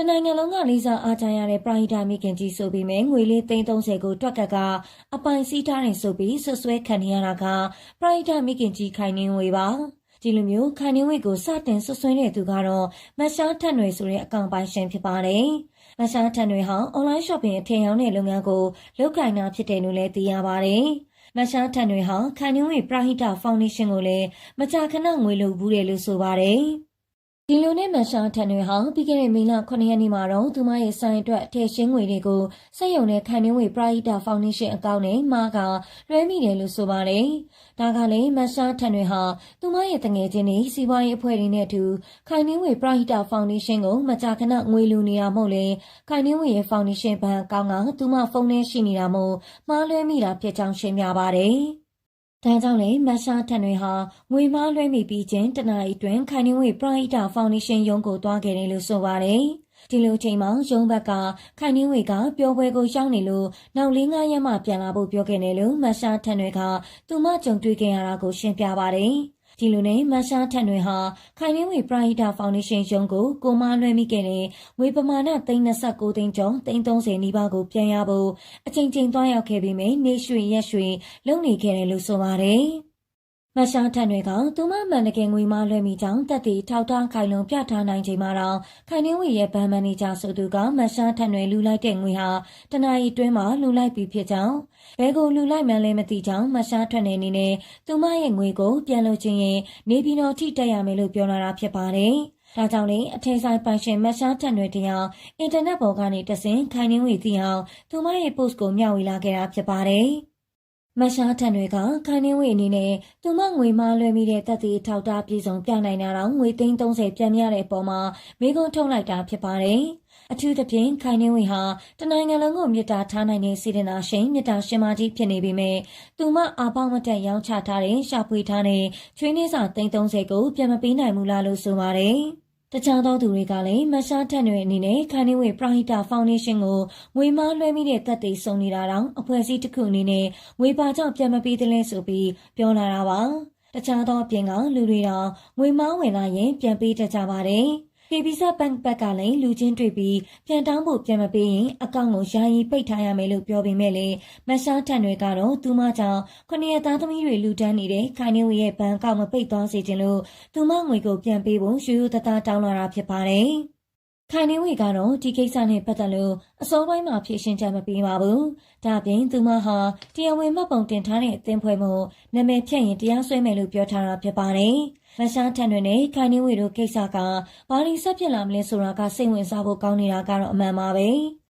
တနိုင်ငံလုံးကလေးစားအားကြရတဲ့ပရိုဟိတမိခင်ကြီးဆိုပြီးမဲ့ငွေလေး330ကိုတွက်ကတ်ကအပိုင်စီးထားတယ်ဆိုပြီးဆွဆွဲခံနေရတာကပရိုဟိတမိခင်ကြီးခိုင်နေဝေပါဒီလိုမျိုးခိုင်နေဝေကိုစတင်ဆွဆွဲတဲ့သူကတော့မရှားထက်နွယ်ဆိုတဲ့အကောင့်ပိုင်ရှင်ဖြစ်ပါတယ်မရှားထက်နွယ်ဟာ online shopping အထင်ရောင်းတဲ့လုပ်ငန်းကိုလုပ်ကိုင်တာဖြစ်တယ်လို့လည်းသိရပါတယ်မရှားထန်တွေဟာခန်နင်းဝေပရာဟိတဖောင်ဒေးရှင်းကိုလည်းမကြာခဏငွေလိုဘူးတယ်လို့ဆိုပါတယ်။ ဒီလိုနဲ့မရှားထန်တွေဟာပြီးခဲ့တဲ့မေလ9ရက်နေ့မှာတော့သူမရဲ့ဆိုင်အတွက်ထည့်ရှင်းငွေတွေကိုစက်ရုံနဲ့ခန်နင်းဝေပရာဟိတဖောင်ဒေးရှင်းအကောင့်နဲ့မှာကလွှဲမိတယ်လို့ဆိုပါတယ်။ဒါကလည်းမရှားထန်တွေဟာသူမရဲ့တငယ်ချင်းတွေစီးပွားရေးအဖွဲ့တွေနဲ့အတူခိုင်နင်းဝေပရာဟိတဖောင်ဒေးရှင်းကိုမကြာခဏငွေလိုနေတာမဟုတ်လေခိုင်နင်းဝေရဲ့ဖောင်ဒေးရှင်းဘဏ်အကောင့်ကသူမဖုန်းထဲရှိနေတာမို့မှားလွှဲမိတာဖြစ်ကြောင်းရှင်းပြပါတယ်။ ဒါကြောင့်လေမတ်ရှားထန်တွေဟာငွေမားလွှဲမိပြီးချင်းတနအီတွင်ခိုင်နှင်းဝေပရိုက်တာဖောင်ဒေးရှင်းရုံးကိုတွားခဲ့တယ်လို့ဆိုပါတယ်။ဒီလိုချိန်မှာရုံးဘက်ကခိုင်နှင်းဝေကပျော်ပွဲကိုရောက်နေလို့နောက်၄၅ရက်မှပြန်လာဖို့ပြောခဲ့တယ်လို့မတ်ရှားထန်တွေကသူမကြုံတွေ့ခဲ့ရတာကိုရှင်းပြပါတယ်။ ဒီလိုနဲ့မရှားထန်တွေဟာခိုင်နှင်းဝေပရိုဟိတာဖောင်ဒေးရှင်းရုံးကိုကိုမလွှဲမိခဲ့တဲ့ငွေပမာဏ329သိန်းကျော်330နီးပါးကိုပြန်ရဖို့အချိန်ချင်းသွားရောက်ခဲ့ပြီးမြနေရွှေရက်ရွှေလုံနေခဲ့တယ်လို့ဆိုပါတယ် မရှားထန်တွေကသူမမှန်တကယ်ငွေမလွှဲမိကြောင်းတက်တီထောက်ထားခိုင်လုံပြထားနိုင်ချိန်မှာတော့ခိုင်နှင်းဝေရဲ့ဗန်မန်နေဂျာဆိုသူကမရှားထန်တွေလူလိုက်တဲ့ငွေဟာတနအီတွင်းမှာလူလိုက်ပြီးဖြစ်ကြောင်းဘယ်ကိုလူလိုက်မှန်းလဲမသိကြောင်းမရှားထွက်နေနေနဲ့သူမရဲ့ငွေကိုပြန်လို့ချင်းရင်နေပြည်တော်ထိတက်ရမယ်လို့ပြောလာတာဖြစ်ပါတယ်ဒါကြောင့်လေအထင်ဆိုင်ပိုင်ရှင်မရှားထန်တွေတရားအင်တာနက်ပေါ်ကနေတဆင်ခိုင်နှင်းဝေသိအောင်သူမရဲ့ post ကိုမျှဝေလာခဲ့တာဖြစ်ပါတယ် မရှားထန်တွေကခိုင်နှင်းဝေအနေနဲ့သူမငွေမလွှဲမိတဲ့တပ်သေးထောက်တာပြည်စုံပြနိုင်တာတော့ငွေသိန်း30ပြန်မြတဲ့အပေါ်မှာမိကုန်းထုတ်လိုက်တာဖြစ်ပါတယ်။အထူးသဖြင့်ခိုင်နှင်းဝေဟာတနိုင်ငံလုံးကိုမြစ်တာထားနိုင်တဲ့စေတနာရှင်မြစ်တာရှင်မကြီးဖြစ်နေပေမဲ့သူမအာပေါမတက်ရောင်းချထားတဲ့ရှာဖွေထားတဲ့ချွေးနှင်းစာသိန်း30ကိုပြန်မပေးနိုင်ဘူးလားလို့ဆိုပါတယ်။ တခြားသောသူတွေကလည်းမရှားထက်တွေအနေနဲ့ခန်းနေဝေပရိုဟိတာဖောင်ဒေးရှင်းကိုငွေမားလွှဲမိတဲ့တပ်တွေစုံနေတာတောင်အဖွဲ့အစည်းတစ်ခုအနေနဲ့ငွေပါကြောင့်ပြန်မပေးသလဲဆိုပြီးပြောလာတာပါတခြားသောအပြင်ကလူတွေတော့ငွေမားဝင်လာရင်ပြန်ပေးတတ်ကြပါတယ် ကေဗီဇဘန်ဘက်ကလည်းလူချင်းတွေ့ပြီးပြန်တောင်းဖို့ပြန်မပေးရင်အကောင့်ကိုယာယီပိတ်ထားရမယ်လို့ပြောပေမဲ့လေမရှားထန်တွေကတော့သူမကြောင့်ခဏရသားသမီးတွေလူတန်းနေတဲ့ခိုင်နေဝေရဲ့ဘဏ်အကောင့်မပိတ်သွားစေချင်လို့သူမငွေကိုပြန်ပေးဖို့ယူယူတသားတောင်းလာတာဖြစ်ပါတယ်။ ခိုင်နေဝေကတော့ဒီကိစ္စနဲ့ပတ်သက်လို့အစောပိုင်းမှာဖြေရှင်းချက်မပေးပါဘူး။ဒါပြင်သူမဟာတရားဝင်မှတ်ပုံတင်ထားတဲ့အသင်းဖွဲ့မှုနာမည်ဖြတ်ရင်တရားစွဲမယ်လို့ပြောထားတာဖြစ်ပါတယ်။မရှားထန်တွေနဲ့ခိုင်နှင်းဝေတို့ကိစ္စကဘာလို့ဆက်ဖြစ်လာမလဲဆိုတာကစိတ်ဝင်စားဖို့ကောင်းနေတာကတော့အမှန်ပါပဲ။